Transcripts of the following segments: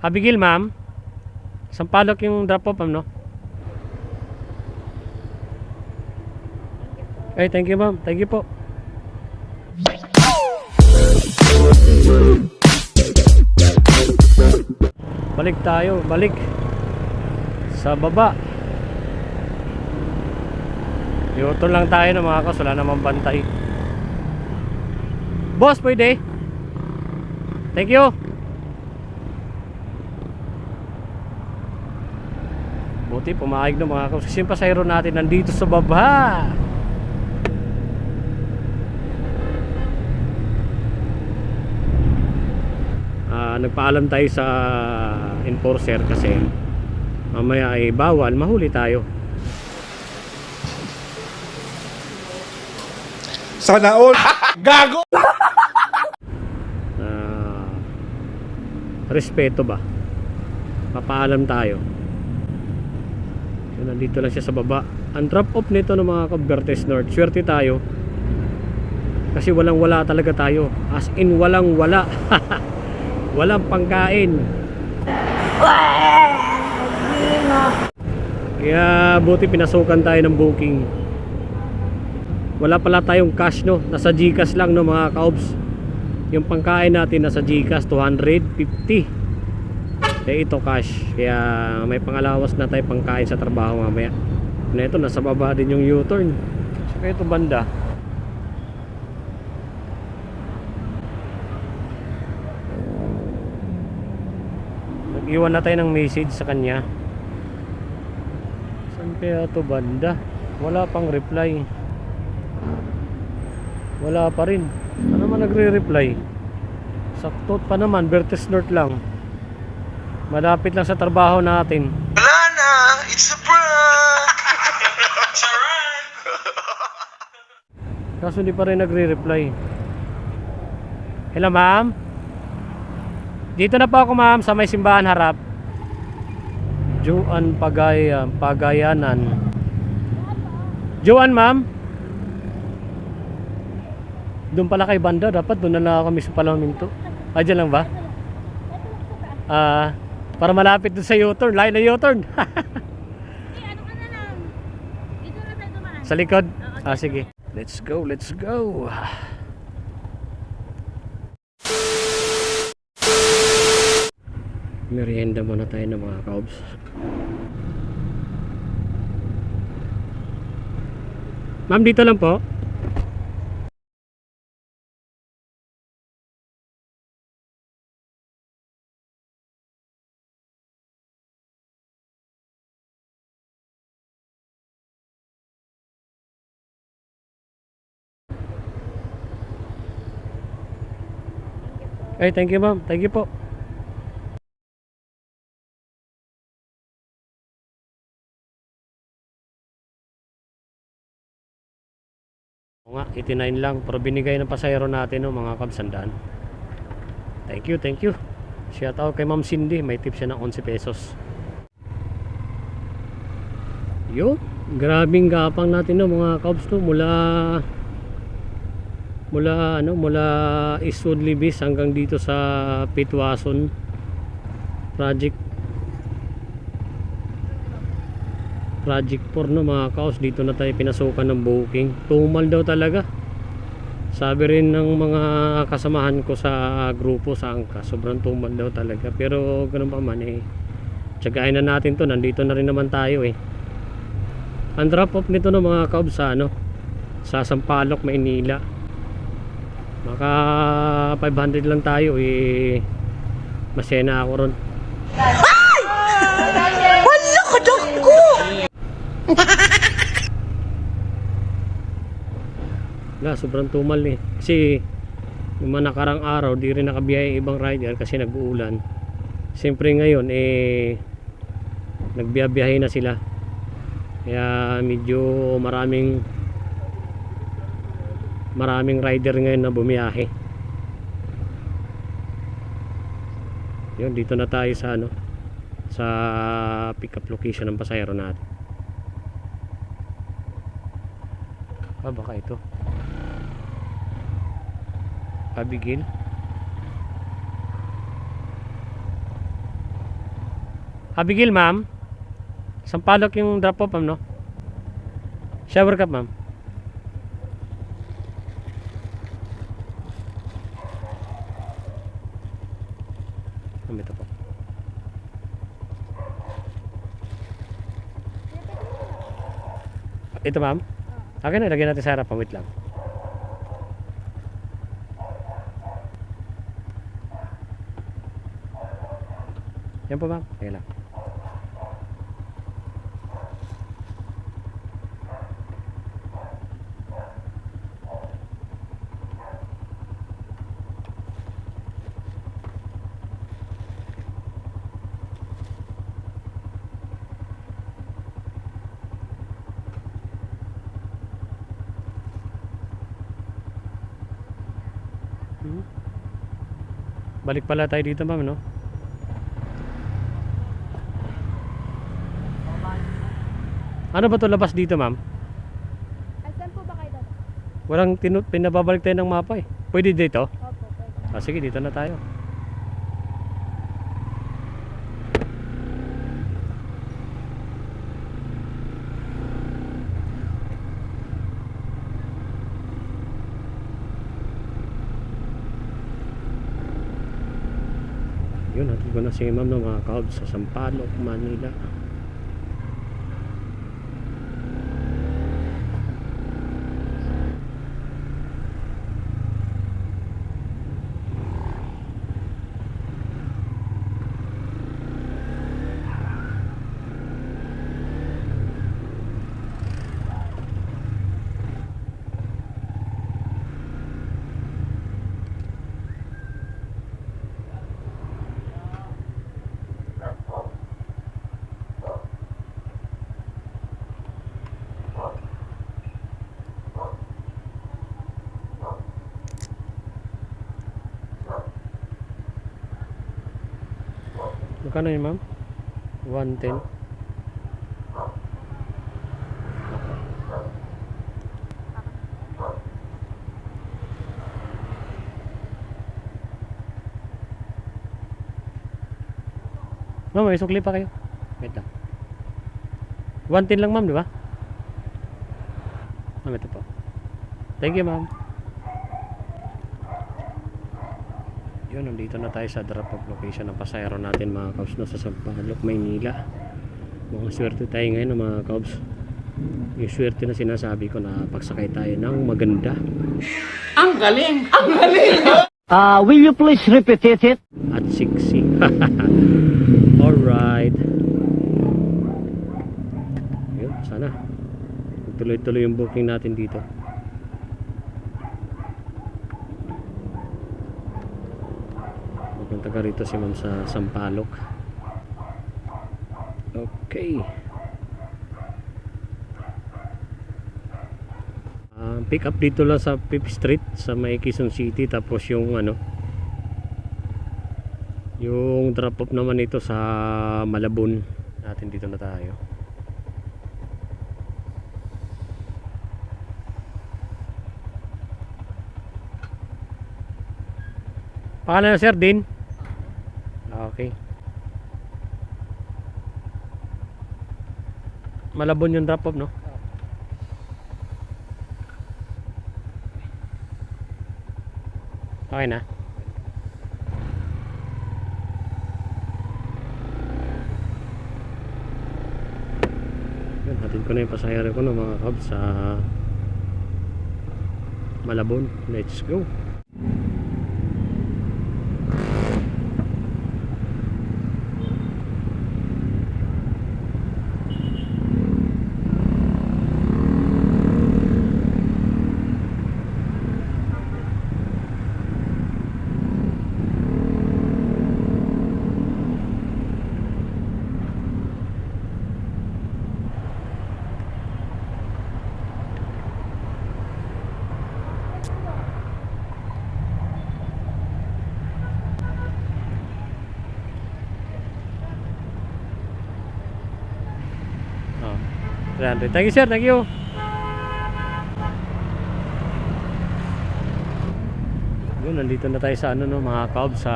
Abigail, ma'am. Sampalok yung drop off, ma'am, no? Ay, thank you, ma'am. Thank you po. Balik tayo, balik. Sa baba. Yuto lang tayo ng mga kas, wala namang bantay. Boss, pwede? Thank you. Buti pumayag ng mga kas. Kasi yung pasayro natin nandito sa baba. Ah, nagpaalam tayo sa enforcer kasi mamaya ay bawal, mahuli tayo. Sana all. Gago! Ah, respeto ba? Papaalam tayo. So, nandito lang siya sa baba. Ang drop off nito ng mga Cabertes North, swerte tayo. Kasi walang wala talaga tayo. As in walang wala. walang pangkain. Kaya buti pinasukan tayo ng booking. Wala pala tayong cash no. Nasa Gcash lang no mga kaobs. Yung pangkain natin nasa Gcash 250. Eh ito cash. Kaya may pangalawas na tayo pangkain sa trabaho mamaya. Na ito nasa baba din yung U-turn. Saka ito banda. Nag-iwan na tayo ng message sa kanya. Saan kaya to banda? Wala pang reply. Wala pa rin. Ano naman nagre-reply? Saktot pa naman, Bertes North lang. Malapit lang sa trabaho natin. Wala na! It's a prank! Charan! Kaso hindi pa rin nagre-reply. Hello ma'am? Dito na po ako ma'am sa may simbahan harap. Juan Pagaya, Pagayanan. Juan ma'am? Doon pala kay banda, dapat doon na lang kami sa Palaminto. Ah, dyan lang ba? Ah, para malapit doon sa U-turn, line na U-turn. Eh, ano ka na lang? Dito na tayo dumaan. sa likod. Ah, sige. Let's go, let's go. Merienda muna tayo ng mga kaobs. Ma'am, dito lang po. Ay, thank you ma'am. Thank you po. Oo nga, 89 lang. Pero binigay ng pasayro natin no, mga kabsandaan. Thank you, thank you. Shout out kay Ma'am Cindy. May tip siya ng 11 pesos. Yo, grabing gapang natin no, mga kabs no, mula mula ano mula Eastwood Libis hanggang dito sa Pitwason project. Project 4 no mga kaos dito na tayo pinasukan ng booking. Tumal daw talaga. Sabi rin ng mga kasamahan ko sa grupo sa angka sobrang tumal daw talaga. Pero ganun pa man eh tsagain na natin to. Nandito na rin naman tayo eh. Ang drop off nito no mga kaos sa ano sa Sampaloc, Maynila Maka 500 lang tayo eh masaya na ako ron. Wala ka ko! Wala, sobrang tumal eh. Kasi yung mga nakarang araw, di rin nakabiyay yung ibang rider kasi nag-uulan. Siyempre ngayon eh nagbiyabiyahe na sila. Kaya medyo maraming maraming rider ngayon na bumiyahe. Yun, dito na tayo sa ano sa pick up location ng pasahero natin. Ah, baka ito. Abigail. Abigail, ma'am. Sampalok yung drop off, ma'am, no? Shower cup. Ma'am, ito po. Ito, ma'am. Okay na, lagyan natin sa harapan. Wait lang. Yan po, ma'am. Sige lang. Balik pala tayo dito, ma'am, no? Ano ba to labas dito, ma'am? Asan po ba kayo dapat? Walang pinababalik tayo ng mapa eh. Pwede dito? Opo, pwede. Ah, sige, dito na tayo. Yun, natin ko na si ma'am ng mga kaob sa Sampaloc, Manila. Magkano yun, ma'am? 110. Ma'am, may sukli pa kayo. Wait lang. 110 lang, ma'am, di ba? Ma'am, ito po. Thank you, ma'am. Yun, nandito na tayo sa drop off location ng pasayro natin mga kabs no, sa Sampaloc, Maynila. Mga swerte tayo ngayon mga kabs. Yung swerte na sinasabi ko na pagsakay tayo ng maganda Uh, will you please repeat it? at sexy. Alright. Yun, sana. Tuloy-tuloy yung booking natin dito. Pupunta ka rito si ma'am sa Sampaloc. Okay. Ah, pick up dito lang sa Pip Street sa may Quezon City tapos yung ano yung drop off naman ito sa Malabon natin dito na tayo Pangalan na sir din? Okay Malabon yung drop off no? Okay na Yun, hatid ko na yung pasahero ko no, mga kabs sa Malabon. Let's go. 300. Thank you sir, thank you. Yun, nandito na tayo sa ano no, mga kabs sa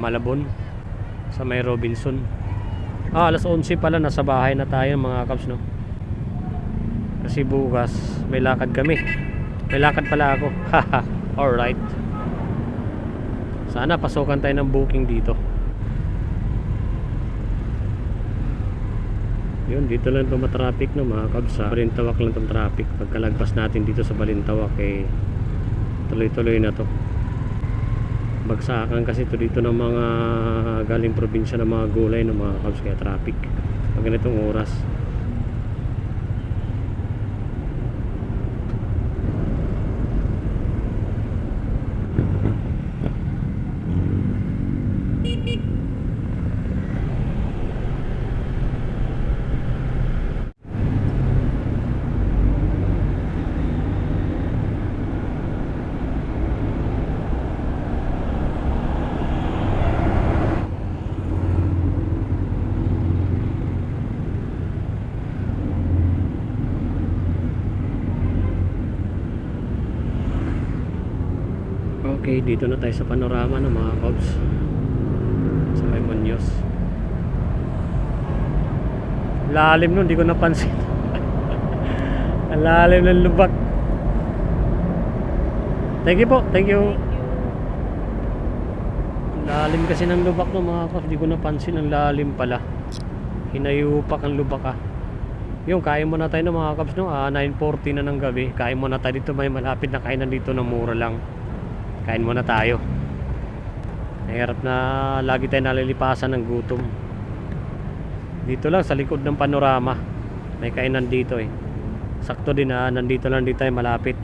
Malabon sa may Robinson. Ah, alas 11 pala nasa bahay na tayo mga kabs no. Kasi bukas may lakad kami. May lakad pala ako. Haha. Alright. Sana pasukan tayo ng booking dito. Yun, dito lang ito matraffic no mga kabs. Sa Balintawak lang itong traffic. Pagkalagpas natin dito sa Balintawak eh tuloy-tuloy na to. Bagsakan kasi ito dito ng mga galing probinsya ng mga gulay ng mga kabs kaya traffic. Pag ganitong oras. Okay, dito na tayo sa panorama ng mga kabs. Sa may Muñoz. Lalim nun, di ko napansin. Lalim ng lubak. Thank you po, thank you. Ang lalim kasi ng lubak no mga kabs, di ko napansin ang lalim pala. Hinayupak ang lubak ah. Yung kain mo na tayo ng mga kabs no, ah, 9.40 na ng gabi. Kain mo na tayo dito, may malapit na kainan dito na mura lang kain muna tayo. Nahirap na lagi tayo nalilipasan ng gutom. Dito lang sa likod ng panorama. May kainan dito eh. Sakto din na nandito lang dito tayo malapit